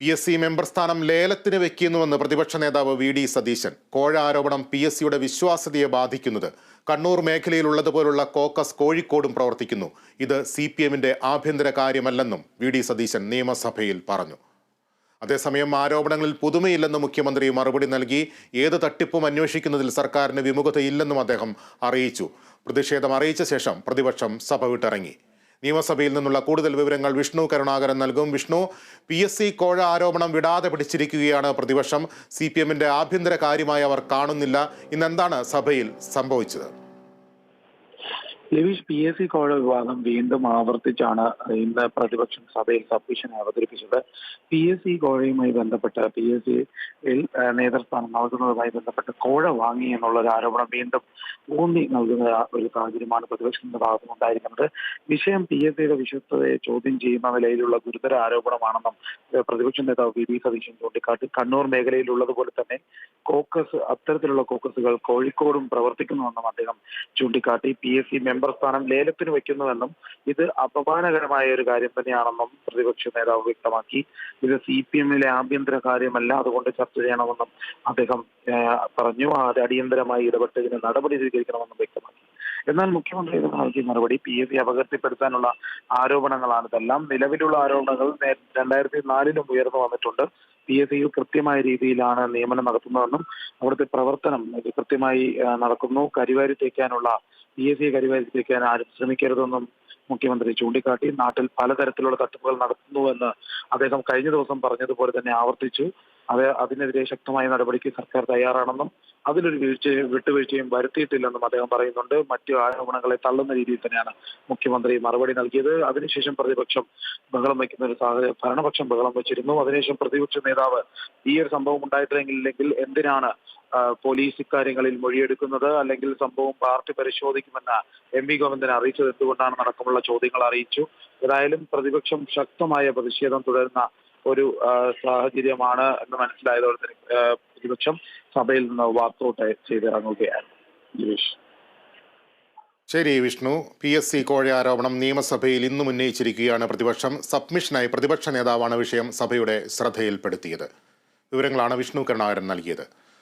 P S C member സ്ഥാനം ലേലത്തിന് വെക്കുന്നുവെന്ന് പ്രതിപക്ഷ നേതാവ് വി ഡി സതീശൻ. കോഴ ആരോപണം പി എസ് സിയുടെ വിശ്വാസ്യതയെ ബാധിക്കുന്നത് കണ്ണൂർ മേഖലയിലുള്ളതുപോലുള്ള കോക്കസ് കോഴിക്കോടും പ്രവർത്തിക്കുന്നു. ഇത് സി പി എമ്മിന്റെ ആഭ്യന്തര കാര്യമല്ലെന്നും വി ഡി സതീശൻ നിയമസഭയിൽ പറഞ്ഞു. അതേസമയം ആരോപണങ്ങളിൽ പുതുമയില്ലെന്നും മുഖ്യമന്ത്രി മറുപടി നൽകി. ഏത് തട്ടിപ്പും അന്വേഷിക്കുന്നതിൽ സർക്കാരിന് വിമുഖതയില്ലെന്നും അദ്ദേഹം അറിയിച്ചു. പ്രതിഷേധം അറിയിച്ച ശേഷം പ്രതിപക്ഷം സഭ വിട്ടിറങ്ങി. നിയമസഭയിൽ നിന്നുള്ള കൂടുതൽ വിവരങ്ങൾ വിഷ്ണു കരുണാകരൻ നൽകും. വിഷ്ണു പി എസ് സി കോഴ ആരോപണം വിടാതെ പിടിച്ചിരിക്കുകയാണ് പ്രതിപക്ഷം. സി പി എമ്മിന്റെ ആഭ്യന്തര കാര്യമായി അവർ കാണുന്നില്ല. ഇന്നെന്താണ് സഭയിൽ സംഭവിച്ചത്? ലിവിഷ് പി എസ് സി കോഴ വിവാദം വീണ്ടും ആവർത്തിച്ചാണ് ഇന്ന് പ്രതിപക്ഷം സഭയിൽ സബ്മിഷൻ അവതരിപ്പിച്ചത്. പി എസ് സി കോഴയുമായി ബന്ധപ്പെട്ട് പി എസ് സിയിൽ നേതൃസ്ഥാനം നൽകുന്നതുമായി ബന്ധപ്പെട്ട് കോഴ വാങ്ങി എന്നുള്ള ഒരു ആരോപണം വീണ്ടും ഊന്നി നൽകുന്ന ഒരു സാഹചര്യമാണ് പ്രതിപക്ഷത്തിന്റെ ഭാഗത്തുനിന്നുണ്ടായിരിക്കുന്നത് വിഷയം പി എസ് സിയുടെ വിശ്വസ്തതയെ ചോദ്യം ചെയ്യുന്ന നിലയിലുള്ള ഗുരുതര ആരോപണമാണെന്നും പ്രതിപക്ഷ നേതാവ് വി ഡി സതീശൻ ചൂണ്ടിക്കാട്ടി. കണ്ണൂർ മേഖലയിലുള്ളതുപോലെ തന്നെ കോക്കസ് അത്തരത്തിലുള്ള കോക്കസുകൾ കോഴിക്കോടും പ്രവർത്തിക്കുന്നുവെന്നും അദ്ദേഹം ചൂണ്ടിക്കാട്ടി. പി എസ് സി മെമ്പർ സ്ഥാനം ലേലത്തിന് വെക്കുന്നുവെന്നും ഇത് അപമാനകരമായ ഒരു കാര്യം തന്നെയാണെന്നും പ്രതിപക്ഷ നേതാവ് വ്യക്തമാക്കി. ഇത് സി പി എമ്മിലെ ആഭ്യന്തര കാര്യമല്ല അതുകൊണ്ട് ചർച്ച ചെയ്യണമെന്നും അദ്ദേഹം പറഞ്ഞു. അത് അടിയന്തരമായി ഇടപെട്ട് ഇതിന് നടപടി സ്വീകരിക്കണമെന്നും വ്യക്തമാക്കി. എന്നാൽ മുഖ്യമന്ത്രി നൽകിയ മറുപടി പി എസ് സി അപകീർത്തിപ്പെടുത്താനുള്ള ആരോപണങ്ങളാണ്. ഇതെല്ലാം നിലവിലുള്ള ആരോപണങ്ങൾ. രണ്ടായിരത്തി നാലിലും ഉയർന്നു വന്നിട്ടുണ്ട്. പി എസ് യു കൃത്യമായ രീതിയിലാണ് നിയമനം നടത്തുന്നതെന്നും അവിടുത്തെ പ്രവർത്തനം കൃത്യമായി നടക്കുന്നു. കരിവാരി തേക്കാനുള്ള പി എസ് സി കരിവാരി തേക്കാൻ ആരും ശ്രമിക്കരുതെന്നും മുഖ്യമന്ത്രി ചൂണ്ടിക്കാട്ടി. നാട്ടിൽ പലതരത്തിലുള്ള തട്ടിപ്പുകൾ നടത്തുന്നുവെന്ന് അദ്ദേഹം കഴിഞ്ഞ ദിവസം പറഞ്ഞതുപോലെ തന്നെ ആവർത്തിച്ചു. അത് അതിനെതിരെ ശക്തമായ നടപടിക്ക് സർക്കാർ തയ്യാറാണെന്നും അതിലൊരു വീഴ്ചയും വിട്ടുവീഴ്ചയും വരുത്തിയിട്ടില്ലെന്നും അദ്ദേഹം പറയുന്നുണ്ട്. മറ്റു ആരോപണങ്ങളെ തള്ളുന്ന രീതിയിൽ തന്നെയാണ് മുഖ്യമന്ത്രി മറുപടി നൽകിയത്. അതിനുശേഷം പ്രതിപക്ഷം ബഹളം വയ്ക്കുന്ന ഒരു സാഹചര്യം ഭരണപക്ഷം ബഹളം വെച്ചിരുന്നു. അതിനുശേഷം പ്രതിപക്ഷ നേതാവ് ഈ ഒരു സംഭവം ഉണ്ടായിട്ടില്ലെങ്കിൽ എന്തിനാണ് പോലീസ് ഇക്കാര്യങ്ങളിൽ മൊഴിയെടുക്കുന്നത്? അല്ലെങ്കിൽ സംഭവം പാർട്ടി പരിശോധിക്കുമെന്ന് എം വി ഗോവിന്ദനെ അറിയിച്ചത് എന്തുകൊണ്ടാണ് അടക്കമുള്ള ചോദ്യങ്ങൾ അറിയിച്ചു. ഏതായാലും പ്രതിപക്ഷം ശക്തമായ പ്രതിഷേധം തുടരുന്ന ഒരു സാഹചര്യമാണ് എന്ന് മനസ്സിലായതോടെ തന്നെ പ്രതിപക്ഷം സഭയിൽ നിന്ന് വാക്കൗട്ട് ചെയ്തിറങ്ങുകയാണ് ജിവേഷ് ശരി വിഷ്ണു. പി എസ് സി കോഴ ആരോപണം നിയമസഭയിൽ ഇന്നും ഉന്നയിച്ചിരിക്കുകയാണ് പ്രതിപക്ഷം. സബ്മിഷനായി പ്രതിപക്ഷ നേതാവാണ് വിഷയം സഭയുടെ ശ്രദ്ധയിൽപ്പെടുത്തിയത്. വിവരങ്ങളാണ് വിഷ്ണു കരുണാകരൻ നൽകിയത്.